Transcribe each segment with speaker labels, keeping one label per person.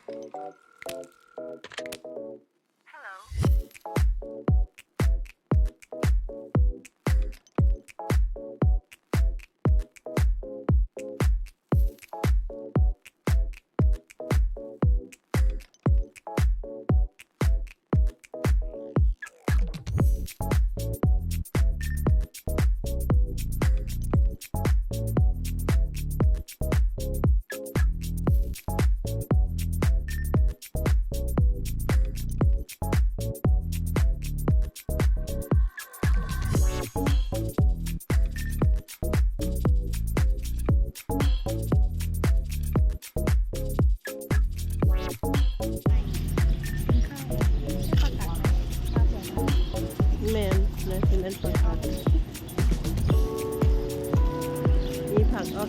Speaker 1: แ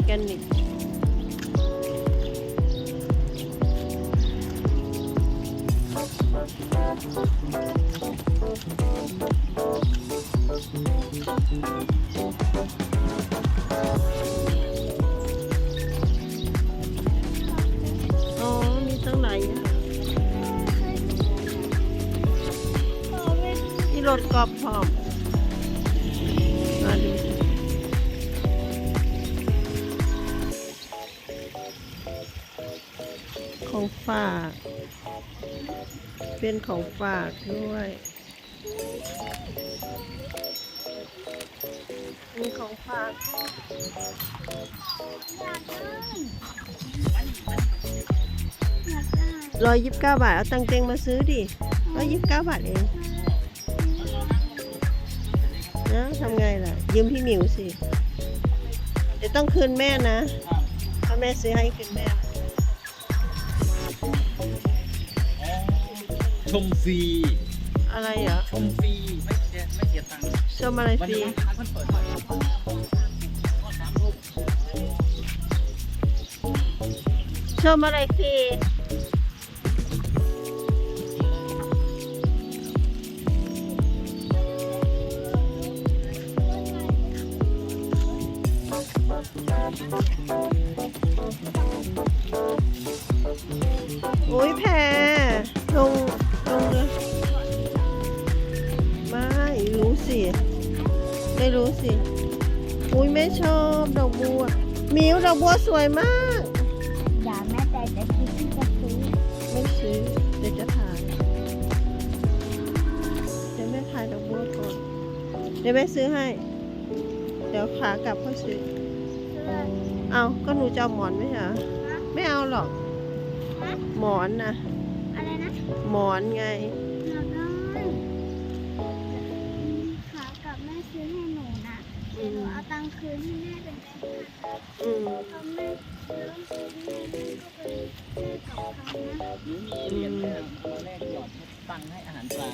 Speaker 1: แกนิกอ๋อมีตั้งหลายอย่างมีรถกอบพร้อม ของฝาก เป็นของฝากด้วยมีของฝากร้อยยิบเก้าบาท เอาตังเตงมาซื้อดิร้อยยิบเก้าบาทเองนะทำไงล่ะ ยืมพี่หมิวสิ เดี๋ยวต้องคืนแม่นะ ถ้าแม่ซื้อให้คืนแม่
Speaker 2: ชมฟรี
Speaker 1: อะไรเหรอ
Speaker 2: ชมฟรีไม่เสียไม่เสียตังค์
Speaker 1: ชมอะไร
Speaker 2: วัน
Speaker 1: ฟรี
Speaker 2: นี้ร้านเพิ่นเปิดใหม่
Speaker 1: ชมอะไรฟรีโอ้ยแพรลงลง สิไม่รู้สิ อุ้ยไม่ชอบดอกบัว มิวดอกบัวสวยมาก
Speaker 3: อย่าแม่แต่จะคิดที่จะซื้อ
Speaker 1: ไม่ซื้อเดี๋ยวจะถ่าย เดี๋ยวแม่ถ่ายดอกบัวก่อน เดี๋ยวแม่ซื้อให้ เดี๋ยวขากลับค่อยซื้อ
Speaker 3: เสื้อ
Speaker 1: เอาก็หนูจะเอาหมอนไหมเหรอไม่เอาหรอก
Speaker 3: ฮะ
Speaker 1: หมอนนะ
Speaker 3: อะไรนะ
Speaker 1: หมอนไง
Speaker 3: หนูมีเหรี
Speaker 2: ยญแม่เอามาแลกหยอดตังค์ให้อาหารปลา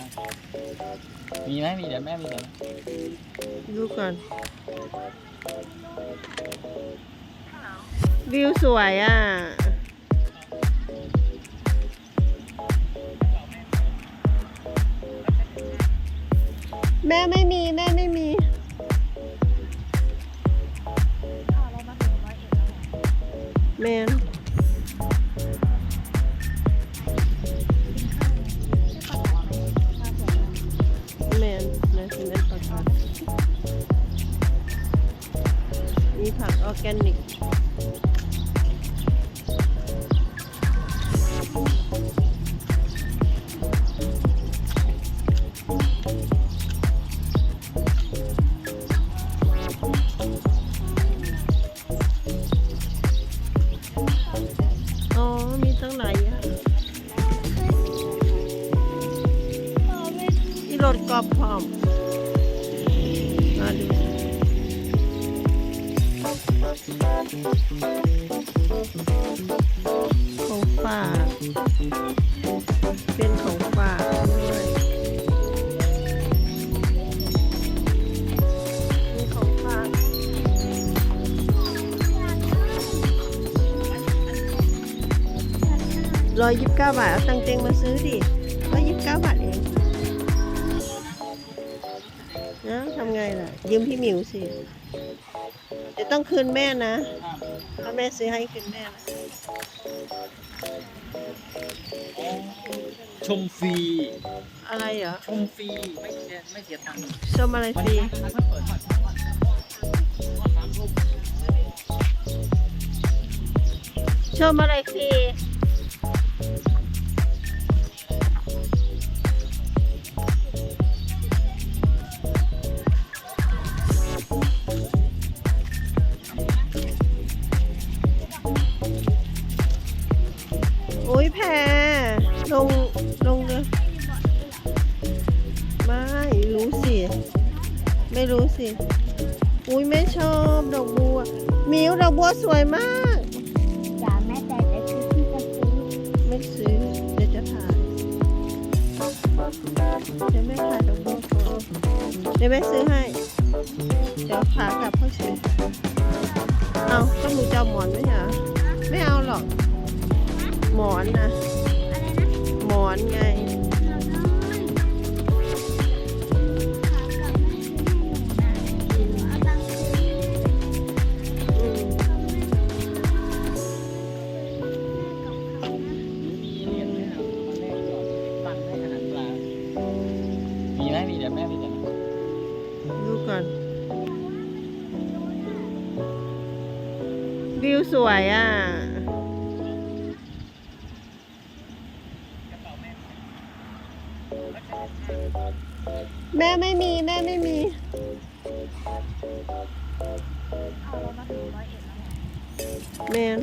Speaker 2: มีไหมมีเดี๋ยวแม่มีเดี๋ยว
Speaker 1: ดูก่อน วิวสวยอะ แม่ไม่มี ข
Speaker 3: องฝากเป็
Speaker 1: น
Speaker 3: ของฝากด้ว
Speaker 1: ยมีของฝากร้อยยิบเก้าบาท เอาตังเต็งมาซื้
Speaker 3: อดิ
Speaker 1: ร้อยยิบเก้าบาทเองนะทำไงล่ะ ยืมพี่มิวสิ เดี๋ยวต้องคืนแม่นะ
Speaker 2: ครับ
Speaker 1: ถ้าแม่ซื้อให้คืนแม่นะ
Speaker 2: ชมฟรี
Speaker 1: อะไรเหรอ
Speaker 2: ชมฟรี ไม่เสียไม่เสียตังค์
Speaker 1: ชมอะไร
Speaker 2: วัน
Speaker 1: ฟรี
Speaker 2: นี้ถ้าเปิดทอดทอดทอดทอดสามทุ่ม
Speaker 1: ชมอะไรฟรี โอ้ยแพรลง ลงเลยไม่รู้สิ ไม่รู้สิ อุ้ยแม่ชอบดอกบัว มิวดอกบัวสวยมาก
Speaker 3: อย่าแม่แต่แต่คือที่จะซื้อ
Speaker 1: ไม่ซื้อเดี๋ยวจะถ่ายเดี๋ยวแม่ถ่ายดอกบัวก่อนเดี๋ยวแม่ซื้อให้ เดี๋ยวขากลับค่อซื้อเอาก็หนูจะเอาหมอนไหมเหรอ หมอนนะ
Speaker 3: อะไรนะ
Speaker 1: หมอนไง
Speaker 3: เราน้อยขากลับแม่ซื้อให้หนูนะหนูเอาตังค์คืนให้แม่
Speaker 1: อืม
Speaker 2: มีเหรียวแรกหยอดตังค์ให้อาหารปลามีไหมมีเดี๋ยวแม่มีแต่นะ
Speaker 1: ดูก่อน วิวสวยอะ แม่ไม่มีแม่ไม่มี
Speaker 3: เอาเรามาถึงร้อยเอ็ดแล้วเหรอ
Speaker 1: แมน